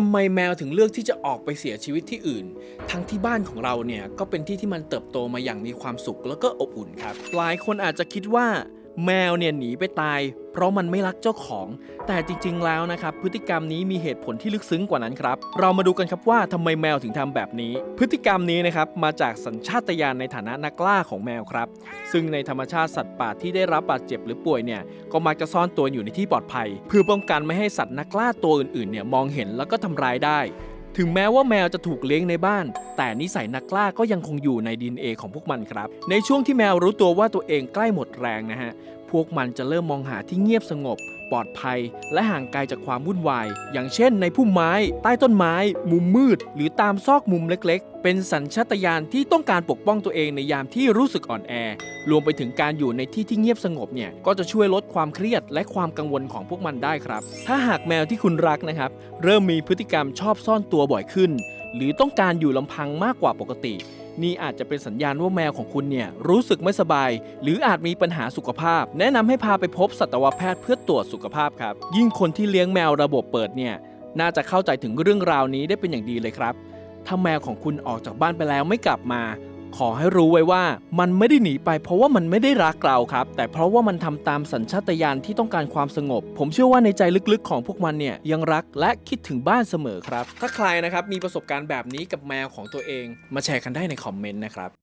ทำไมแมวถึงเลือกที่จะออกไปเสียชีวิตที่อื่น ทั้งที่บ้านของเราเนี่ยก็เป็นที่ที่มันเติบโตมาอย่างมีความสุขแล้วก็อบอุ่นครับ หลายคนอาจจะคิดว่า แมวเนี่ยหนีไปตาย เพราะมันไม่รักเจ้าของ แต่จริง ๆ แล้วนะครับ พฤติกรรมนี้มีเหตุผลที่ลึกซึ้งกว่านั้นครับ เรามาดูกันครับว่าทำไมแมวถึงทำแบบนี้ พฤติกรรมนี้นะครับมาจากสัญชาตญาณในฐานะนักล่าของแมวครับ ซึ่งในธรรมชาติสัตว์ป่าที่ได้รับบาดเจ็บหรือป่วยเนี่ยก็มักจะซ่อนตัวอยู่ในที่ปลอดภัย เพื่อป้องกันไม่ให้สัตว์นักล่าตัวอื่นๆเนี่ยมองเห็นแล้วก็ทำร้ายได้ ถึงแม้ว่าแมวจะถูกเลี้ยงในบ้าน แต่นิสัยนักล่าก็ยังคงอยู่ในดีเอของพวกมันครับ ในช่วงที่แมวรู้ตัวว่าตัวเองใกล้หมดแรงนะฮะพวกมันจะเริ่มมองหาที่เงียบสงบ ปลอดภัย และห่างไกลจากความวุ่นวาย อย่างเช่นในพุ่มไม้ ใต้ต้นไม้ มุมมืด หรือตามซอกมุมเล็กๆ เป็นสัญชาตญาณที่ต้องการปกป้องตัวเองในยามที่รู้สึกอ่อนแอ รวมไปถึงการอยู่ในที่ที่เงียบสงบเนี่ยก็จะช่วยลดความเครียดและความกังวลของพวกมันได้ครับ ถ้าหากแมวที่คุณรักนะครับ เริ่มมีพฤติกรรมชอบซ่อนตัวบ่อยขึ้น หรือต้องการอยู่ลำพังมากกว่าปกติ นี่อาจจะเป็นสัญญาณว่าแมวของคุณเนี่ยรู้สึกไม่สบาย หรืออาจมีปัญหาสุขภาพ แนะนำให้พาไปพบสัตวแพทย์เพื่อตรวจสุขภาพครับ ยิ่งคนที่เลี้ยงแมวระบบเปิดเนี่ยน่าจะเข้าใจถึงเรื่องราวนี้ได้เป็นอย่างดีเลยครับ ถ้าแมวของคุณออกจากบ้านไปแล้วไม่กลับมา ขอให้รู้ไว้ว่ามันไม่ได้หนีไปเพราะว่ามันไม่ได้รักเราครับ แต่เพราะว่ามันทำตามสัญชาตญาณที่ต้องการความสงบ ผมเชื่อว่าในใจลึกๆของพวกมันเนี่ยยังรักและคิดถึงบ้านเสมอครับ ถ้าใครนะครับมีประสบการณ์แบบนี้กับแมวของตัวเองมาแชร์กันได้ในคอมเมนต์นะครับ